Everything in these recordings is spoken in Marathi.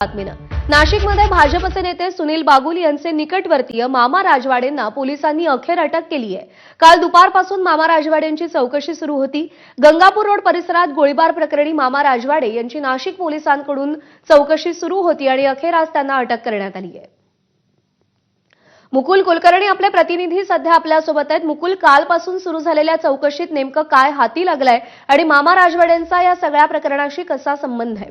बातमीनं. नाशिकमध्ये भाजपचे नेते सुनील बागुल यांचे निकटवर्तीय मामा राजवाडेंना पोलिसांनी अखेर अटक केली आहे काल दुपारपासून मामा राजवाडेंची चौकशी सुरू होती. गंगापूर रोड परिसरात गोळीबार प्रकरणी मामा राजवाडे यांची नाशिक पोलिसांकडून चौकशी सुरू होती आणि अखेर आज त्यांना अटक करण्यात आली आहे. मुकुल कुलकर्णी आपले प्रतिनिधी सध्या आपल्यासोबत आहेत. मुकुल कालपासून सुरू झालेल्या चौकशीत नेमकं काय हाती लागलंय आणि मामा राजवाडेंचा या सगळ्या प्रकरणाशी कसा संबंध आहे?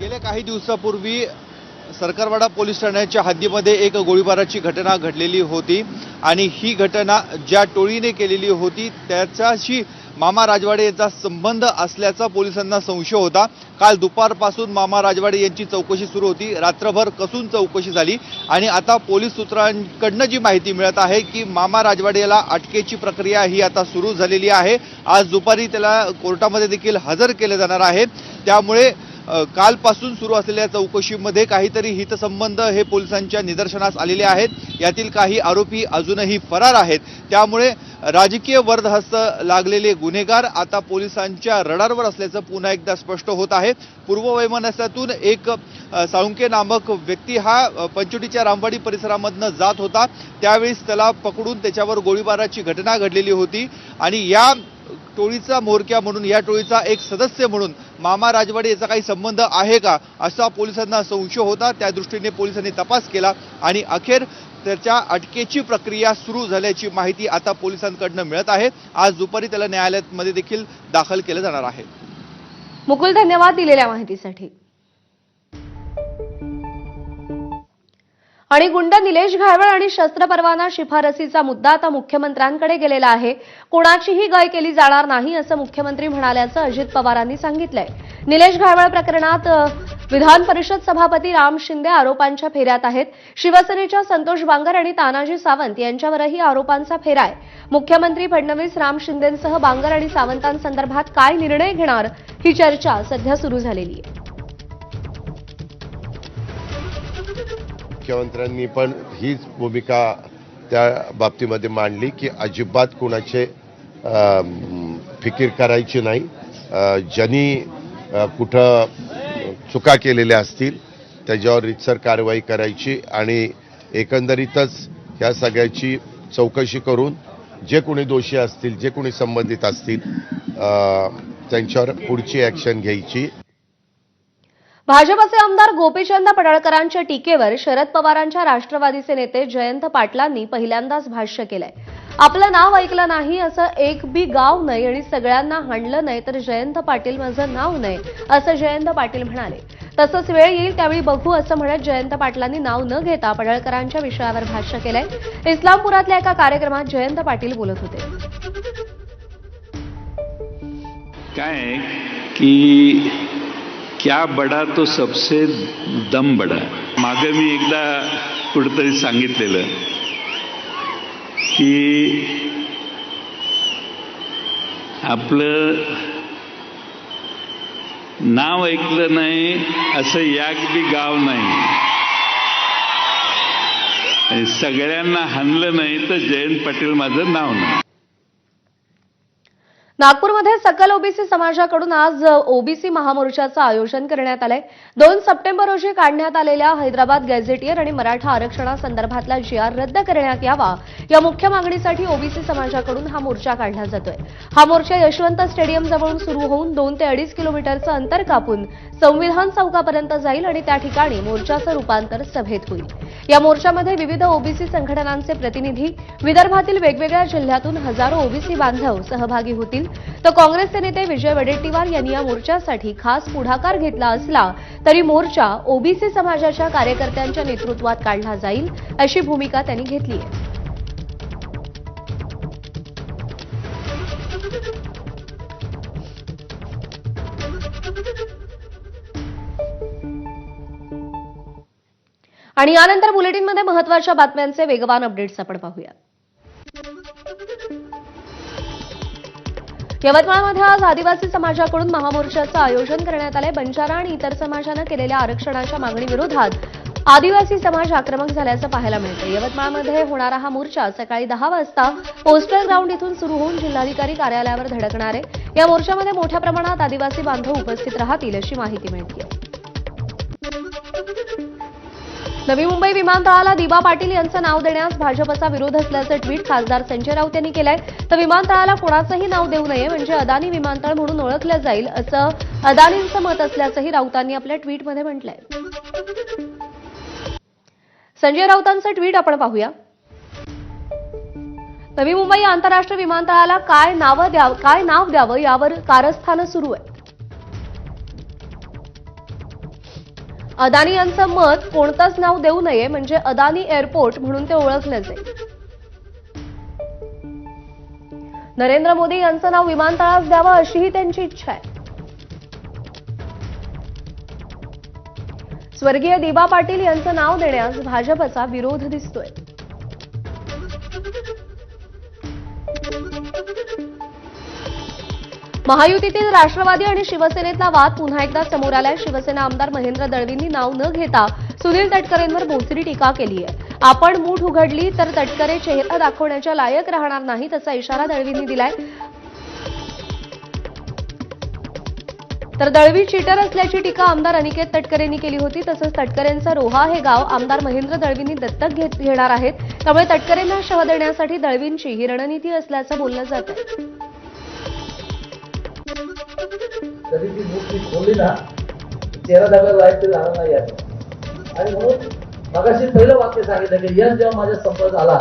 गेल्या काही दिवसापूर्वी सरकारवाडा पोलीस ठाण्याच्या हद्दीमध्ये एक गोळीबाराची घटना घडलेली होती आणि ही घटना ज्या टोळीने केलेली होती त्याच्याशी मामा राजवाडे यांचा संबंध असल्याचा पोलिसांना संशय होता. काल दुपारपासून मामा राजवाडे यांची चौकशी सुरू होती. रात्रभर कसून चौकशी झाली आणि आता पोलीस सूत्रांकडनं जी माहिती मिळत आहे की मामा राजवाडे याला अटकेची प्रक्रिया ही आता सुरू झालेली आहे. आज दुपारी त्याला कोर्टामध्ये देखील हजर केले जाणार आहे. त्यामुळे कालपासून सुरू असलेल्या चौकशीमध्ये काहीतरी हितसंबंध हे पोलिसांच्या निदर्शनास आलेले आहेत. यातील काही आरोपी अजूनही फरार आहेत. त्यामुळे राजकीय वर्धहस्त लागलेले गुन्हेगार आता पोलिसांच्या रडारवर असल्याचं पुन्हा एकदा स्पष्ट होत आहे. पूर्ववैमनस्यातून एक साळुंके नामक व्यक्ती हा पंचोटीच्या रामवाडी परिसरामधनं जात होता. त्यावेळेस त्याला पकडून त्याच्यावर गोळीबाराची घटना घडलेली होती. आणि या टोळीचा म्होरक्या म्हणून या टोळीचा एक सदस्य म्हणून मामा राजवाडे याचा काही संबंध आहे का असा पोलिसांना संशय होता. त्या दृष्टीने पोलिसांनी तपास केला आणि अखेर त्याच्या अटकेची प्रक्रिया सुरू झाल्याची माहिती आता पोलिसांकडनं मिळत आहे. आज दुपारी त्याला न्यायालयामध्ये देखील दाखल केलं जाणार आहे. मुकुल धन्यवाद दिलेल्या माहितीसाठी. आणि गुंड निलेश घायवळ आणि शस्त्र परवाना शिफारसीचा मुद्दा आता मुख्यमंत्र्यांकडे गेलेला आहे. कोणाचीही गय केली जाणार नाही असं मुख्यमंत्री म्हणाल्याचं अजित पवारांनी सांगितलंय. निलेश घायवळ प्रकरणात विधान परिषद सभापती राम शिंदे आरोपांच्या फेऱ्यात आहेत. शिवसेनेच्या संतोष बांगर आणि तानाजी सावंत यांच्यावरही आरोपांचा फेरा आहे. मुख्यमंत्री फडणवीस राम शिंदेसह बांगर आणि सावंतांसंदर्भात काय निर्णय घेणार ही चर्चा सध्या सुरू झालेली आहे. मुख्यमंत्र्यांनी पण हीच भूमिका त्या बाबतीमध्ये मांडली की अजिबात कुणाचे फिकीर करायची नाही. ज्यांनी कुठं चुका केलेल्या असतील त्याच्यावर रितसर कारवाई करायची आणि एकंदरीतच या सगळ्याची चौकशी करून जे कोणी दोषी असतील जे कोणी संबंधित असतील त्यांच्यावर पुढची ॲक्शन घ्यायची. भाजपचे आमदार गोपीचंद पडळकरांच्या टीकेवर शरद पवारांच्या राष्ट्रवादीचे नेते जयंत पाटलांनी पहिल्यांदाच भाष्य केलंय. आपलं नाव ऐकलं नाही असं एक बी गाव नाही आणि सगळ्यांना हाणलं नाही तर जयंत पाटील माझं नाव नाही असं जयंत पाटील म्हणाले. तसंच वेळ येईल त्यावेळी बघू असं म्हणत जयंत पाटलांनी नाव न घेता पडळकरांच्या विषयावर भाष्य केलंय. इस्लामपुरातल्या एका कार्यक्रमात जयंत पाटील बोलत होते. काय की क्या बडा तो सबसे दम बडा? मागे मी एकदा कुठेतरी सांगितलेलं की आपलं नाव ऐकलं नाही असं याक बी गाव नाही. सगळ्यांना हाणलं नाही तर जयंत पाटील माझं नाव नाही. नागपूरमध्ये सकल ओबीसी समाजाकडून आज ओबीसी महामोर्चाचं आयोजन करण्यात आलंय. दोन सप्टेंबर रोजी काढण्यात आलेल्या हैदराबाद गॅझेटियर आणि मराठा आरक्षणासंदर्भातला जी आर रद्द करण्यात यावा या मुख्य मागणीसाठी ओबीसी समाजाकडून हा मोर्चा काढला जातोय. हा मोर्चा यशवंत स्टेडियम जवळून सुरू होऊन दोन ते अडीच किलोमीटरचं अंतर कापून संविधान चौकापर्यंत जाईल आणि त्या ठिकाणी मोर्चाचं रूपांतर सभेत होईल. या मोर्चामध्ये विविध ओबीसी संघटनांचे प्रतिनिधी विदर्भातील वेगवेगळ्या जिल्ह्यातून हजारो ओबीसी बांधव सहभागी होतील. तर काँग्रेसचे नेते विजय वडेट्टीवार यांनी या मोर्चासाठी खास पुढाकार घेतला असला तरी मोर्चा ओबीसी समाजाच्या कार्यकर्त्यांच्या नेतृत्वात काढला जाईल अशी भूमिका त्यांनी घेतली आहे. आणि यानंतर बुलेटिनमध्ये महत्त्वाच्या बातम्यांचे वेगवान अपडेट्स आपण पाहूया यवतमाळमध्ये आज आदिवासी समाजाकडून महामोर्चाचं आयोजन करण्यात आलंय. बंजारा आणि इतर समाजानं केलेल्या आरक्षणाच्या मागणीविरोधात आदिवासी समाज आक्रमक झाल्याचं पाहायला मिळतं यवतमाळमध्ये होणारा हा मोर्चा सकाळी दहा वाजता पोस्टल ग्राउंड इथून सुरू होऊन जिल्हाधिकारी कार्यालयावर धडकणार आहे. या मोर्चामध्ये मोठ्या प्रमाणात आदिवासी बांधव उपस्थित राहतील अशी माहिती मिळते नवी मुंबई विमानतळाला दिबा पाटील यांचं नाव देण्यास भाजपचा विरोध असल्याचं ट्विट खासदार संजय राऊत यांनी केलंय. तर विमानतळाला कोणाचंही नाव देऊ नये म्हणजे अदानी विमानतळ म्हणून ओळखलं जाईल असं अदानींचं मत असल्याचंही राऊतांनी आपल्या ट्विटमध्ये म्हटलंय. संजय राऊतांचं ट्विट आपण पाहूया. नवी मुंबई आंतरराष्ट्रीय विमानतळाला काय नावं द्यावं काय नाव द्यावं यावर कारस्थानं सुरू आहे. अदानी यांचं मत कोणतंच नाव देऊ नये म्हणजे अदानी एअरपोर्ट म्हणून ते ओळखलं जाईल. नरेंद्र मोदी यांचं नाव विमानतळास द्यावं अशीही त्यांची इच्छा आहे. स्वर्गीय दिबा पाटील यांचं नाव देण्यास भाजपचा विरोध दिसतोय. महायुतीतील राष्ट्रवादी आणि शिवसेनेतला वाद पुन्हा एकदा समोर आलाय. शिवसेना आमदार महेंद्र दळवींनी नाव न घेता सुनील तटकरेंवर बोचरी टीका केली आहे आपण मूठ उघडली तर तटकरे चेहरा दाखवण्याच्या लायक राहणार नाही तसा इशारा दळवींनी दिलाय. तर दळवी चिटर असल्याची टीका आमदार अनिकेत तटकरेंनी केली होती. तसंच तटकरेंचं रोहा हे गाव आमदार महेंद्र दळवींनी दत्तक घेत घेणार आहेत. त्यामुळे तटकरेंना शह देण्यासाठी दळवींची ही रणनीती असल्याचं बोललं जातं कधी ती बुक मी खोलली ना चेहरा दाखवायला लाइट ते जाणार नाही आहे आणि म्हणून मगाशी पहिलं वाक्य सांगितलं की यश जेव्हा माझ्या संपर्क आला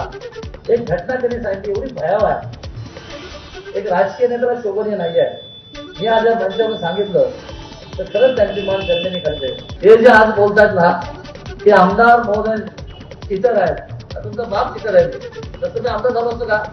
एक घटना त्यांनी सांगितली एवढी भयावह आहे. एक राजकीय नेत्याला शोभनीय नाही आहे मी आज या मंचावर सांगितलं तर खरंच त्यांची मान जनतेने करते. हे जे आज बोलतात ना ते आमदार महोदय इतर आहेत. तुमचा बाप इतर आहे तसं ते आमदार झालो असतो का?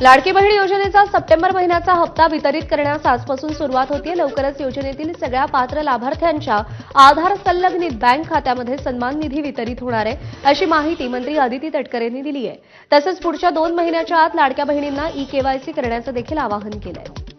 लाडकी बहीण योजनेचा सप्टेंबर महिन्याचा हप्ता वितरित करण्यास आजपासून सुरुवात होतीये. लवकरच योजनेतील सगळ्या पात्र लाभार्थ्यांच्या आधार संलग्नित बँक खात्यामध्ये सन्मान निधी वितरित होणार आहे अशी माहिती मंत्री आदिती तटकरेंनी दिली आहे तसंच पुढच्या दोन महिन्याच्या आत लाडक्या बहिणींना ई केवायसी करण्याचं देखील आवाहन केलं आहे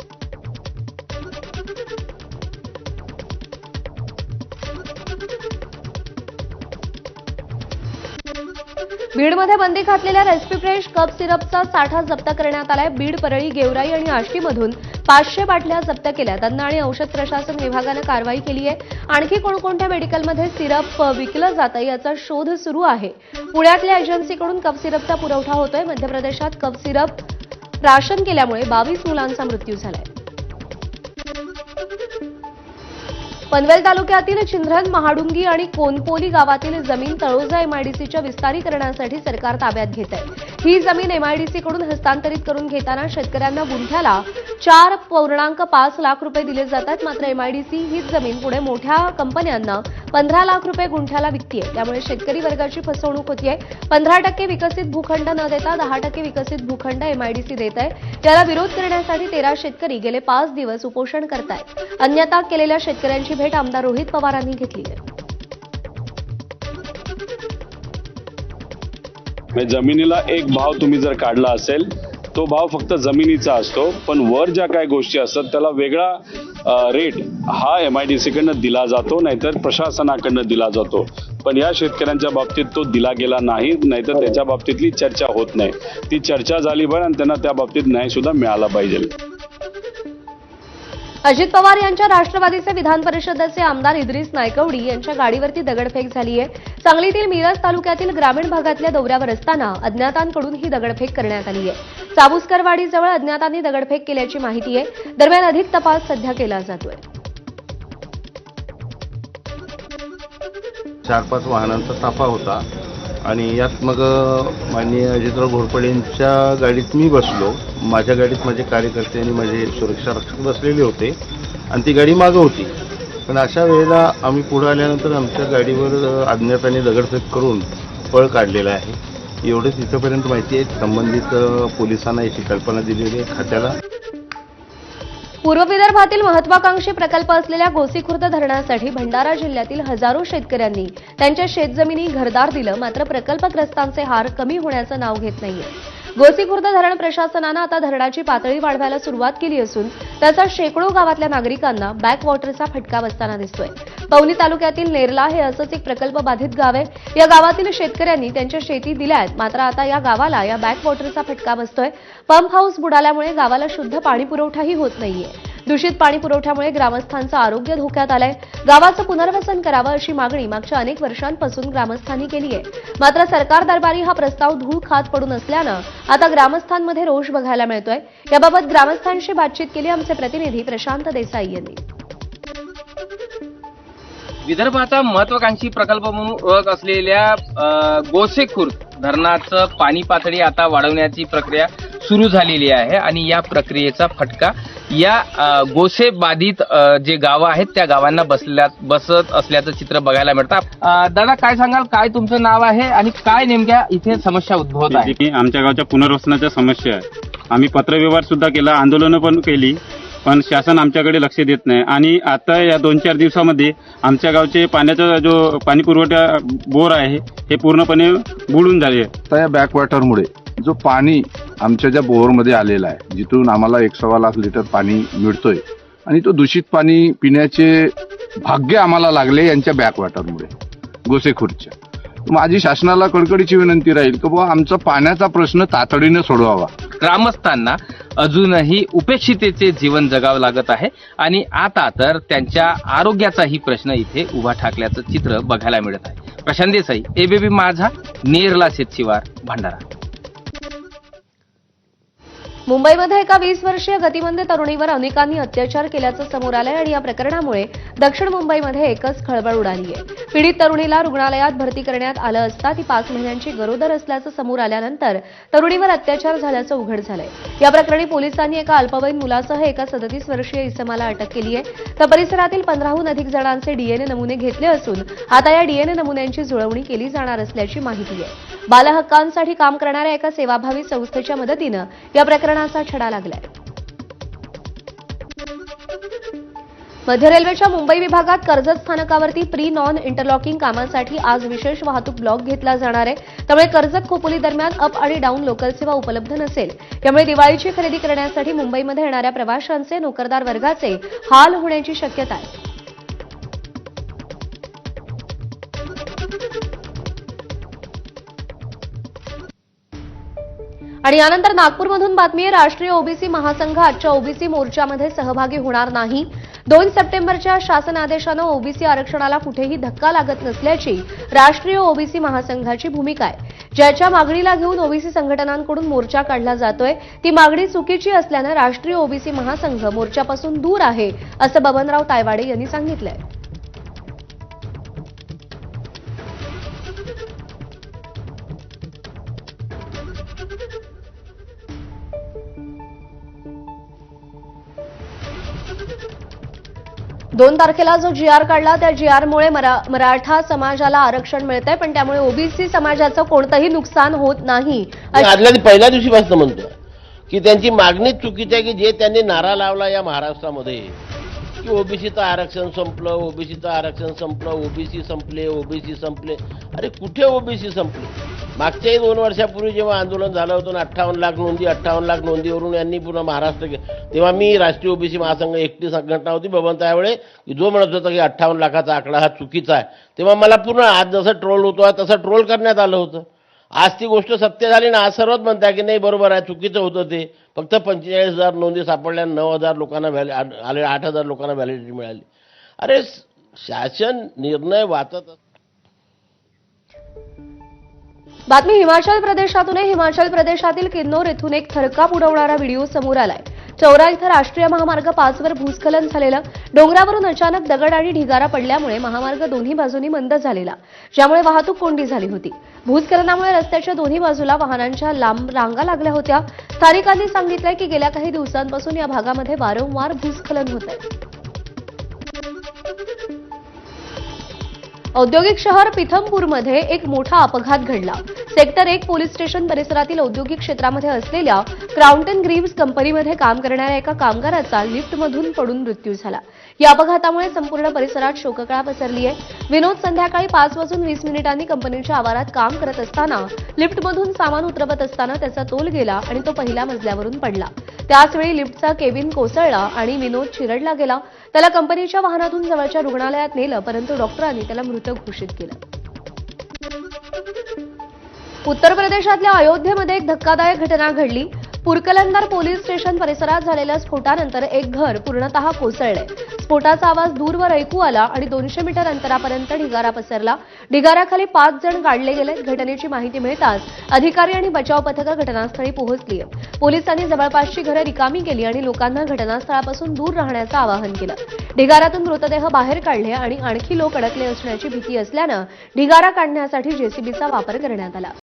बीडमध्ये बंदी घातलेल्या रेस्पीफ्रेश कप सिरपचा साठा जप्त करण्यात आलाय. बीड परळी गेवराई आणि आष्टीमधून पाचशे बाटल्या जप्त केल्यात अन्न आणि औषध प्रशासन विभागानं कारवाई केली आहे. आणखी कोणकोणत्या मेडिकलमध्ये सिरप विकलं जातं याचा शोध सुरू आहे. पुण्यातल्या एजन्सीकडून कप सिरपचा पुरवठा होतोय. मध्य प्रदेशात कप सिरप राशन केल्यामुळे बावीस मुलांचा मृत्यू झालाय. पनवेल तालुक्यातील चिंध्रन महाडुंगी आणि कोनपोली गावातील जमीन तळोजा एमआयडीसीच्या विस्तारीकरणासाठी सरकार ताब्यात घेत आहे ही जमीन एमआयडीसी कडून हस्तांतरित करून घेताना शेतकऱ्यांना गुंठ्याला चार पूर्णांक पाच लाख रुपये दिले जातात. मात्र एमआयडीसी हीच जमीन पुढे मोठ्या कंपन्यांना पंधरा लाख रुपये गुंठ्याला विकतीये. त्यामुळे शेतकरी वर्गाची फसवणूक होतीये. पंधरा टक्के विकसित भूखंड न देता दहा टक्के विकसित भूखंड एमआयडीसी देत आहे. त्याला विरोध करण्यासाठी तेरा शेतकरी गेले पाच दिवस उपोषण करतायत. अन्यथा केलेल्या शेतकऱ्यांची भेट आमदार रोहित पवारांनी घेतली आहे. म्हणजे जमिनीला एक भाव तुम्ही जर काढला असेल तो भाव फक्त जमिनीचा असतो पण वर ज्या काही गोष्टी असतात त्याला वेगळा रेट हा एम आय डी सीकडनं दिला जातो नाहीतर प्रशासनाकडनं दिला जातो. पण या शेतकऱ्यांच्या बाबतीत तो दिला गेला नाही नाहीतर त्याच्या बाबतीतली चर्चा होत नाही. ती चर्चा झाली बरं आणि त्यांना त्या बाबतीत न्याय सुद्धा मिळाला पाहिजे. अजित पवार यांच्या राष्ट्रवादीचे विधान परिषदेचे आमदार इद्रिस नायकवडी यांच्या गाडीवरती दगडफेक झाली आहे सांगलीतील मिरज तालुक्यातील ग्रामीण भागातल्या दौऱ्यावर असताना अज्ञातांकडून ही दगडफेक करण्यात आली आहे. साबुस्करवाडीजवळ अज्ञातांनी दगडफेक केल्याची माहिती आहे. दरम्यान अधिक तपास सध्या केला जातोय. चार पाच वाहनांचा ताफा होता आणि यात मग माननीय अजितराव घोरपडेंच्या गाडीत मी बसलो. माझ्या गाडीत माझे कार्यकर्ते आणि माझे सुरक्षा रक्षक बसलेले होते आणि ती गाडी मागं होती. पण अशा वेळेला आम्ही पुढे आल्यानंतर आमच्या गाडीवर अज्ञाताने अज्ञातांनी दगडफेक करून पळ काढलेला आहे. एवढंच इथंपर्यंत माहिती आहे. संबंधित पोलिसांना याची कल्पना दिलेली आहे खात्याला. पूर्व विदर्भातील महत्वाकांक्षी प्रकल्प असलेल्या गोसीखुर्द धरणासाठी भंडारा जिल्ह्यातील हजारो शेतकऱ्यांनी त्यांच्या शेतजमिनी घरदार दिलं. मात्र प्रकल्पग्रस्तांचे हार कमी होण्याचं नाव घेत नाहीये. गोसीखुर्द धरण प्रशासनानं आता धरणाची पातळी वाढवायला सुरुवात केली असून त्याचा शेकडो गावातल्या नागरिकांना बॅकवॉटरचा फटका बसताना दिसतोय. पवनी तालुक्यातील नेरला हे असंच एक प्रकल्प बाधित गाव आहे. या गावातील शेतकऱ्यांनी त्यांच्या शेती दिल्या आहेत मात्र आता या गावाला या बॅक वॉटरचा फटका बसतोय. पंप हाऊस बुडाल्यामुळे गावाला शुद्ध पाणी पुरवठाही होत नाहीये. दूषित पाणी पुरवठ्यामुळे ग्रामस्थांचं आरोग्य धोक्यात आलंय. गावाचं पुनर्वसन करावं अशी मागणी मागच्या अनेक वर्षांपासून ग्रामस्थांनी केली आहे. मात्र सरकार दरबारी हा प्रस्ताव धूळ खात पडून असल्यानं आता ग्रामस्थांमध्ये रोष बघायला मिळतोय. याबाबत ग्रामस्थांशी बातचीत केली आमचे प्रतिनिधी प्रशांत देसाई यांनी. विदर्भाचा महत्वाकांक्षी प्रकल्प म्हणून ओळख असलेल्या गोसेखुर्द धरणाचं पाणी पातळी आता वाढवण्याची प्रक्रिया सुरू झालेली आहे आणि या प्रक्रियेचा फटका या गोसे बाधित जे गावं आहेत त्या गावांना बसल्या बसत असल्याचं चित्र बघायला मिळतं. दादा काय सांगाल? काय तुमचं नाव आहे आणि काय नेमक्या इथे समस्या उद्भवत आहे? आमच्या गावच्या पुनर्वसनाच्या समस्या आहे. आम्ही पत्रव्यवहार सुद्धा केला आंदोलनं पण केली. पण शासन आमच्याकडे लक्ष देत नाही. आणि आता या दोन चार दिवसामध्ये आमच्या गावचे पाण्याचा जो पाणी पुरवठा बोर आहे हे पूर्णपणे बुडून झाले. आता या बॅकवॉटरमुळे जो पाणी आमच्या ज्या बोअरमध्ये आलेला आहे जिथून आम्हाला एक सव्वा लाख लिटर पाणी मिळतोय आणि तो दूषित पाणी पिण्याचे भाग्य आम्हाला लागले यांच्या बॅकवॉटरमुळे गोसेखुर्दच्या माझी शासनाला कडकडीची विनंती राहील की बुवा आमचा पाण्याचा प्रश्न तातडीने सोडवावा. ग्रामस्थांना अजूनही उपेक्षितेचे जीवन जगावं लागत आहे. आणि आता तर त्यांच्या आरोग्याचाही प्रश्न इथे उभा ठाकल्याचं चित्र बघायला मिळत आहे. प्रशांत देसाई एबीबी माझा नेरला शेतशिवार भंडारा. मुंबईमध्ये एका वीस वर्षीय गतिमंद तरुणीवर अनेकांनी अत्याचार केल्याचं समोर आलंय आणि या प्रकरणामुळे दक्षिण मुंबईमध्ये एकच खळबळ उडाली आहे. पीडित तरुणीला रुग्णालयात भरती करण्यात आलं असता ती पाच महिन्यांची गरोदर असल्याचं समोर आल्यानंतर तरुणीवर अत्याचार झाल्याचं उघड झालंय. या प्रकरणी पोलिसांनी एका अल्पवयीन मुलासह एका सदतीस वर्षीय इसमाला अटक केली आहे. तर परिसरातील पंधराहून अधिक जणांचे डीएनए नमुने घेतले असून आता या डीएनए नमुन्यांची जुळवणी केली जाणार असल्याची माहिती आहे. बालहक्कांसाठी काम करणाऱ्या एका सेवाभावी संस्थेच्या मदतीनं या प्रकरणात प्रकरणाचा छडा लागलाय. मध्य रेल्वेच्या मुंबई विभागात कर्जत स्थानकावरती प्री नॉन इंटरलॉकिंग कामांसाठी आज विशेष वाहतूक ब्लॉक घेतला जाणार आहे. त्यामुळे कर्जत खोपोली दरम्यान अप आणि डाऊन लोकल सेवा उपलब्ध नसेल. त्यामुळे दिवाळीची खरेदी करण्यासाठी मुंबईमध्ये येणाऱ्या प्रवाशांचे नोकरदार वर्गाचे हाल होण्याची शक्यता आहे. आणि यानंतर नागपूरमधून बातमी आहे राष्ट्रीय ओबीसी महासंघ आजच्या ओबीसी मोर्चामध्ये सहभागी होणार नाही. दोन सप्टेंबरच्या शासन आदेशानं ओबीसी आरक्षणाला कुठेही धक्का लागत नसल्याची राष्ट्रीय ओबीसी महासंघाची भूमिका आहे. ज्याच्या मागणीला घेऊन ओबीसी संघटनांकडून मोर्चा काढला जातोय ती मागणी चुकीची असल्यानं राष्ट्रीय ओबीसी महासंघ मोर्चापासून दूर आहे असं बबनराव तायवाडे यांनी सांगितलंय. दोन तारखेला जो जी आर काढला त्या जी आरमुळे मराठा समाजाला आरक्षण मिळतंय पण त्यामुळे ओबीसी समाजाचं कोणतंही नुकसान होत नाही. आदल्या पहिल्या दिवशीपासून म्हणतोय की त्यांची मागणीच चुकीची आहे की जे त्यांनी नारा लावला या महाराष्ट्रामध्ये की ओबीसीचं आरक्षण संपलं ओबीसीचं आरक्षण संपलं ओबीसी संपले ओबीसी संपले. अरे कुठे ओबीसी संपले? मागच्याही दोन वर्षापूर्वी जेव्हा आंदोलन झालं होतं ना अठ्ठावन्न लाख नोंदी अठ्ठावन्न लाख नोंदीवरून यांनी पुन्हा महाराष्ट्र तेव्हा मी राष्ट्रीय ओबीसी महासंघ एकटी संघटना होती. बबन त्यावेळे जो म्हणत होता की अठ्ठावन्न लाखाचा आकडा हा चुकीचा आहे. तेव्हा मला पूर्ण आज जसं ट्रोल होतो तसं ट्रोल करण्यात आलं होतं. आज ती गोष्ट सत्य झाली ना आज सर्वच म्हणताय की नाही बरोबर आहे चुकीचं होतं ते. फक्त पंचेचाळीस हजार नोंदी सापडल्या नऊ हजार लोकांना व्हॅलि आले आठ हजार लोकांना व्हॅलिडिटी मिळाली. अरे शासन निर्णय वाचत बातमी हिमाचल प्रदेशातून हिमाचल प्रदेशातील किन्नौर येथून एक थरकाप उडवणारा व्हिडिओ समोर आलाय. चौरा इथं राष्ट्रीय महामार्ग पाचवर भूस्खलन झालेलं. डोंगरावरून अचानक दगड आणि ढिगारा पडल्यामुळे महामार्ग दोन्ही बाजूनी बंद झालेला. ज्यामुळे वाहतूक कोंडी झाली होती. भूस्खलनामुळे रस्त्याच्या दोन्ही बाजूला वाहनांच्या लांब रांगा लागल्या होत्या. स्थानिकांनी सांगितलंय की गेल्या काही दिवसांपासून या भागामध्ये वारंवार भूस्खलन होत आहे औद्योगिक शहर पिथमपूरमध्ये एक मोठा अपघात घडला. सेक्टर एक पोलीस स्टेशन परिसरातील औद्योगिक क्षेत्रामध्ये असलेल्या क्राउंटन ग्रीव्स कंपनीमध्ये काम करणाऱ्या एका कामगाराचा लिफ्टमधून पडून मृत्यू झाला. या अपघातामुळे संपूर्ण परिसरात शोककळा पसरली आहे विनोद संध्याकाळी पाच वाजून वीस मिनिटांनी कंपनीच्या आवारात काम करत असताना लिफ्टमधून सामान उतरवत असताना त्याचा तोल गेला आणि तो पहिल्या मजल्यावरून पडला. त्याचवेळी लिफ्टचा केबिन कोसळला आणि विनोद चिरडला गेला. त्याला कंपनीच्या वाहनातून जवळच्या रुग्णालयात नेलं परंतु डॉक्टरांनी त्याला मृत घोषित केलं. उत्तर प्रदेशातल्या अयोध्येमध्ये एक धक्कादायक घटना घडली. पुरकलंदर पोलीस स्टेशन परिसरात झालेल्या स्फोटानंतर एक घर पूर्णतः कोसळले. स्फोटाचा आवाज दूरवर ऐकू आला आणि दोनशे मीटर अंतरापर्यंत ढिगारा पसरला. ढिगाराखाली पाच जण काढले गेले घटनेची माहिती मिळताच अधिकारी आणि बचाव पथकं घटनास्थळी पोहोचली. पोलिसांनी जवळपासची घरं रिकामी केली आणि लोकांना घटनास्थळापासून दूर राहण्याचं आवाहन केलं. ढिगारातून मृतदेह बाहेर काढले आणि आणखी लोक अडकले असण्याची भीती असल्यानं ढिगारा काढण्यासाठी जेसीबीचा वापर करण्यात आला.